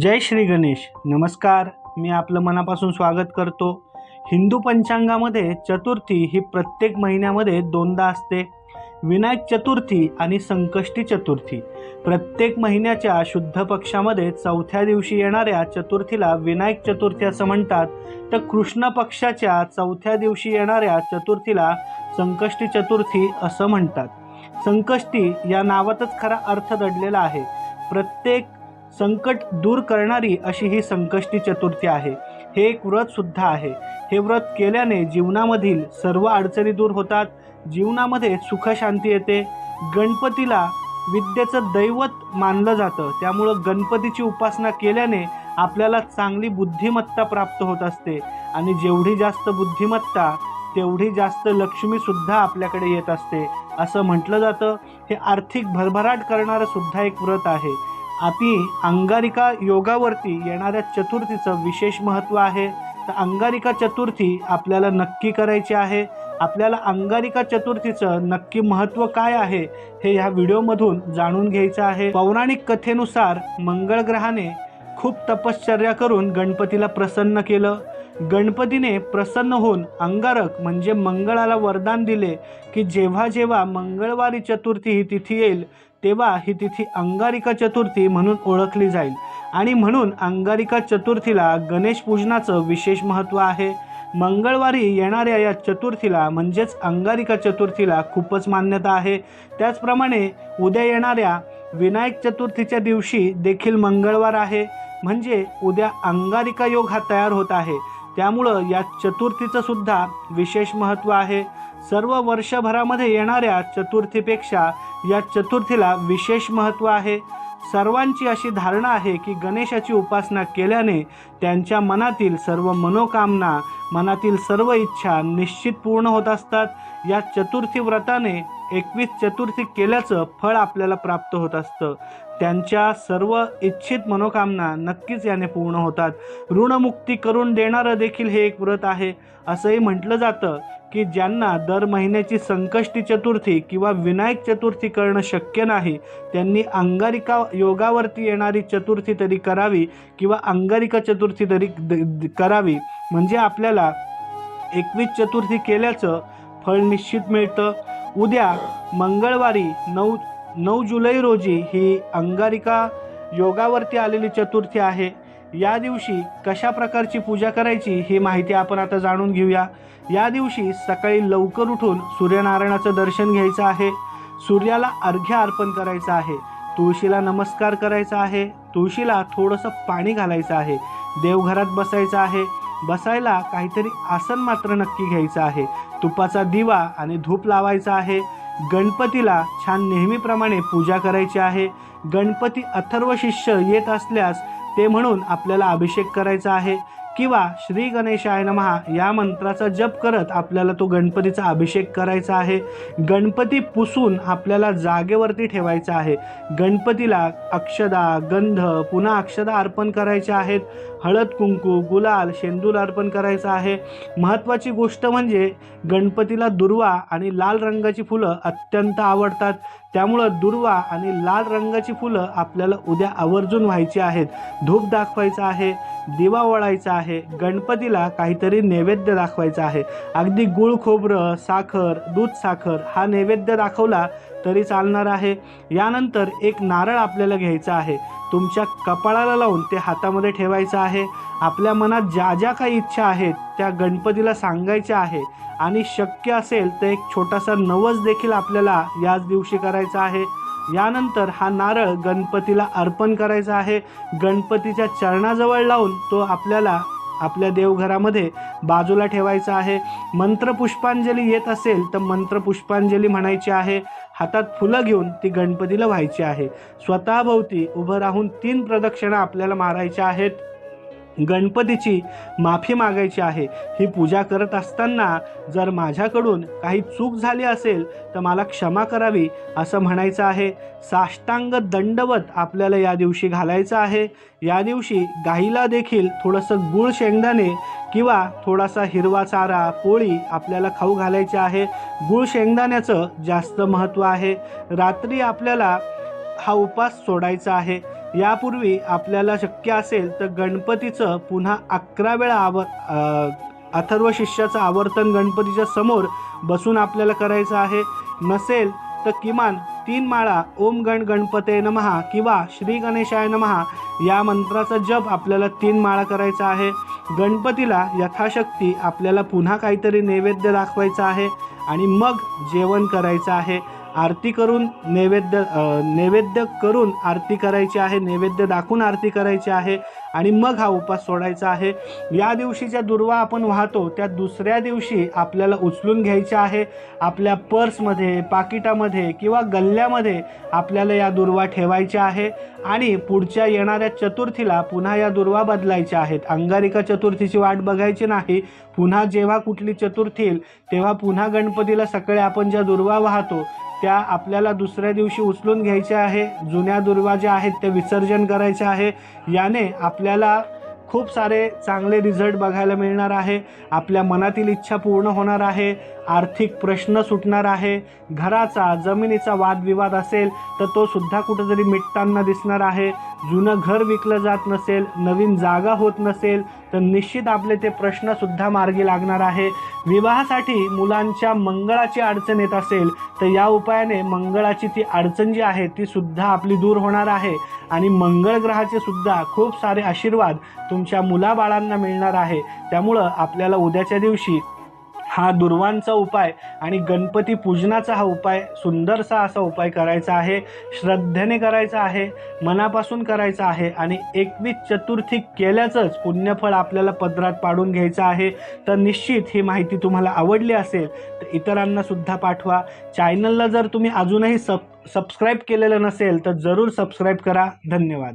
जय श्री गणेश. नमस्कार. मी आपलं मनापासून स्वागत करतो. हिंदू पंचांगामध्ये चतुर्थी ही प्रत्येक महिन्यामध्ये दोनदा असते. विनायक चतुर्थी आणि संकष्टी चतुर्थी. प्रत्येक महिन्याच्या शुद्ध पक्षामध्ये चौथ्या दिवशी येणाऱ्या चतुर्थीला विनायक चतुर्थी असं म्हणतात. तर कृष्ण पक्षाच्या चौथ्या दिवशी येणाऱ्या चतुर्थीला संकष्टी चतुर्थी असं म्हणतात. संकष्टी या नावातच खरा अर्थ दडलेला आहे. प्रत्येक संकट दूर करणारी अशी ही संकष्टी चतुर्थी आहे. हे एक व्रतसुद्धा आहे. हे व्रत केल्याने जीवनामधील सर्व अडचणी दूर होतात. जीवनामध्ये सुखशांती येते. गणपतीला विद्येचं दैवत मानलं जातं. त्यामुळं गणपतीची उपासना केल्याने आपल्याला चांगली बुद्धिमत्ता प्राप्त होत असते. आणि जेवढी जास्त बुद्धिमत्ता तेवढी जास्त लक्ष्मीसुद्धा आपल्याकडे येत असते. असं म्हटलं जातं. हे आर्थिक भरभराट करणारं सुद्धा एक व्रत आहे. आती अंगारिका योगावरती येणाऱ्या चतुर्थीचं विशेष महत्त्व आहे. तर अंगारिका चतुर्थी आपल्याला नक्की करायची आहे. आपल्याला अंगारिका चतुर्थीचं नक्की महत्त्व काय आहे हे ह्या व्हिडिओमधून जाणून घ्यायचं आहे. पौराणिक कथेनुसार मंगळ ग्रहाने खूप तपश्चर्या करून गणपतीला प्रसन्न केलं. गणपतीने प्रसन्न होऊन अंगारक म्हणजे मंगळाला वरदान दिले की जेव्हा जेव्हा मंगळवारी चतुर्थी ही तिथी येईल तेव्हा ही तिथी अंगारिका चतुर्थी म्हणून ओळखली जाईल. आणि म्हणून अंगारिका चतुर्थीला गणेश पूजनाचं विशेष महत्त्व आहे. मंगळवारी येणाऱ्या या चतुर्थीला म्हणजेच अंगारिका चतुर्थीला खूपच मान्यता आहे. त्याचप्रमाणे उद्या येणाऱ्या विनायक चतुर्थीच्या दिवशी देखील मंगळवार आहे. म्हणजे उद्या अंगारिका योग हा तयार होत आहे. त्यामुळं या चतुर्थीचं सुद्धा विशेष महत्त्व आहे. सर्व वर्षभरामध्ये येणाऱ्या चतुर्थीपेक्षा या चतुर्थीला विशेष महत्त्व आहे. सर्वांची अशी धारणा आहे की गणेशाची उपासना केल्याने त्यांच्या मनातील सर्व मनोकामना मनातील सर्व इच्छा निश्चित पूर्ण होत असतात. या चतुर्थी व्रताने एकवीस चतुर्थी केल्याचं फळ आपल्याला प्राप्त होत असतं. त्यांच्या सर्व इच्छित मनोकामना नक्कीच याने पूर्ण होतात. ऋणमुक्ती करून देणारं देखील हे एक व्रत आहे. असंही म्हटलं जातं की ज्यांना दर महिन्याची संकष्टी चतुर्थी किंवा विनायक चतुर्थी करणं शक्य नाही त्यांनी अंगारिका योगावरती येणारी चतुर्थी तरी करावी किंवा अंगारिका चतुर्थी तरी द- द- करावी. म्हणजे आपल्याला एकवीस चतुर्थी केल्याचं फळ निश्चित मिळतं. उद्या मंगळवारी नऊ नऊ जुलै रोजी ही अंगारिका योगावरती आलेली चतुर्थी आहे. या दिवशी कशा प्रकारची पूजा करायची ही माहिती आपण आता जाणून घेऊया. या दिवशी सकाळी लवकर उठून सूर्यनारायणाचं दर्शन घ्यायचं आहे. सूर्याला अर्घ्य अर्पण करायचं आहे. तुळशीला नमस्कार करायचा आहे. तुळशीला थोडंसं पाणी घालायचं आहे. देवघरात बसायचं आहे. बसायला काहीतरी आसन मात्र नक्की घ्यायचं आहे. तुपाचा दिवा आणि धूप लावायचा आहे. गणपतीला छान नेहमीप्रमाणे पूजा करायची आहे. गणपती अथर्व शिष्य येत असल्यास ते म्हणून आपल्याला अभिषेक करायचा आहे. किंवा श्री गणेशाय नमहा या मंत्राचा जप करत आपल्याला तो गणपतीचा अभिषेक करायचा आहे. गणपती पुसून आपल्याला जागेवरती ठेवायचा आहे. गणपतीला अक्षदा गंध पुन्हा अक्षदा अर्पण करायच्या आहेत. हळद कुंकू गुलाल शेंदूर अर्पण करायचं आहे. महत्त्वाची गोष्ट म्हणजे गणपतीला दुर्वा आणि लाल रंगाची फुलं अत्यंत आवडतात. त्यामुळं दुर्वा आणि लाल रंगाची फुलं आपल्याला उद्या आवर्जून व्हायची आहेत. धूप दाखवायचा आहे दिवा ओळायचा आहे गणपतीला काहीतरी नैवेद्य दाखवायचा आहे. अगदी गुळ खोबरं साखर दूध साखर हा नैवेद्य दाखवला तरी चालणार आहे. यानंतर एक नारळ आपल्याला घ्यायचा आहे. तुमच्या कपाळाला लावून ते हातामध्ये ठेवायचं आहे. आपल्या मनात ज्या ज्या काही इच्छा आहेत त्या गणपतीला सांगायच्या आहे. आणि शक्य असेल तर एक छोटासा नवस देखील आपल्याला याच दिवशी करायचा आहे. यानंतर हा नारळ गणपतीला अर्पण करायचा आहे. गणपतीच्या चरणाजवळ लावून तो आपल्याला आपल्या देवघरामध्ये बाजूला ठेवायचा आहे. मंत्रपुष्पांजली येत असेल तर मंत्रपुष्पांजली म्हणायची आहे. हातात फुलं घेऊन ती गणपतीला व्हायची आहे. स्वतःभोवती उभं राहून तीन प्रदक्षिणा आपल्याला मारायच्या आहेत. गणपतीची माफी मागायची आहे. ही पूजा करत असताना जर माझ्याकडून काही चूक झाली असेल तर मला क्षमा करावी असं म्हणायचं आहे. साष्टांग दंडवत आपल्याला या दिवशी घालायचं आहे. या दिवशी गाईला देखील थोडंसं गुळ शेंगदाणे किंवा थोडासा हिरवा चारा पोळी आपल्याला खाऊ घालायची आहे. गुळ शेंगदाण्याचं जास्त महत्त्व आहे. रात्री आपल्याला हा उपास सोडायचा आहे. यापूर्वी आपल्याला शक्य असेल तर गणपतीचं पुन्हा अकरा वेळा आव अथर्व शिष्याचं आवर्तन गणपतीच्या समोर बसून आपल्याला करायचं आहे. नसेल तर किमान तीन माळा ओम गण गणपते नमहा किंवा श्री गणेशाय नमहा या मंत्राचा जप आपल्याला तीन माळा करायचा आहे. गणपतीला यथाशक्ती आपल्याला पुन्हा काहीतरी नैवेद्य दाखवायचं आहे आणि मग जेवण करायचं आहे. आरती करून नैवेद्य नैवेद्य करून आरती करायची आहे नैवेद्य दाखवून आरती करायची आहे आणि मग हा उपास सोडायचा आहे. या दिवशी ज्या दुर्वा आपण वाहतो त्या दुसऱ्या दिवशी आपल्याला उचलून घ्यायच्या आहे. आपल्या पर्समध्ये पाकिटामध्ये किंवा गल्ल्यामध्ये आपल्याला या दुर्वा ठेवायच्या आहे आणि पुढच्या येणाऱ्या चतुर्थीला पुन्हा या दुर्वा बदलायच्या आहेत. अंगारिका चतुर्थीची वाट बघायची नाही. पुन्हा जेव्हा कुठली चतुर्थी येईल तेव्हा पुन्हा गणपतीला सकाळी आपण ज्या दुर्वा वाहतो त्या आपल्याला दुसऱ्या दिवशी उचलून घ्यायच्या आहे जुन्या दुर्वा ज्या आहेत त्या विसर्जन करायच्या आहे. याने आपल्याला खूप सारे चांगले रिझल्ट बघायला मिळणार आहे. आपल्या मनातील इच्छा पूर्ण होणार आहे. आर्थिक प्रश्न सुटणार आहे घराचा जमिनीचा वादविवाद असेल तर तो सुद्धा कुठंतरी मिटताना दिसणार आहे. जुनं घर विकलं जात नसेल नवीन जागा होत नसेल तर निश्चित आपले ते प्रश्नसुद्धा मार्गी लागणार आहे. विवाहासाठी मुलांच्या मंगळाची अडचण येत असेल तर या उपायाने मंगळाची ती अडचण जी आहे ती सुद्धा आपली दूर होणार आहे. आणि मंगळ ग्रहाचे सुद्धा खूप सारे आशीर्वाद तुमच्या मुलाबाळांना मिळणार आहे. त्यामुळं आपल्याला उद्याच्या दिवशी हा दुर्वांचा उपाय आणि गणपती पूजनाचा हा उपाय सुंदरसा असा उपाय करायचा आहे श्रद्धेने करायचा आहे मनापासून करायचा आहे आणि एकवीस चतुर्थी केल्याचंच पुण्यफळ आपल्याला पदरात पाडून घ्यायचं आहे. तर निश्चित ही माहिती तुम्हाला आवडली असेल तर इतरांनासुद्धा पाठवा. चॅनलला जर तुम्ही अजूनही सब सबस्क्राईब केलेलं नसेल तर जरूर सबस्क्राईब करा. धन्यवाद.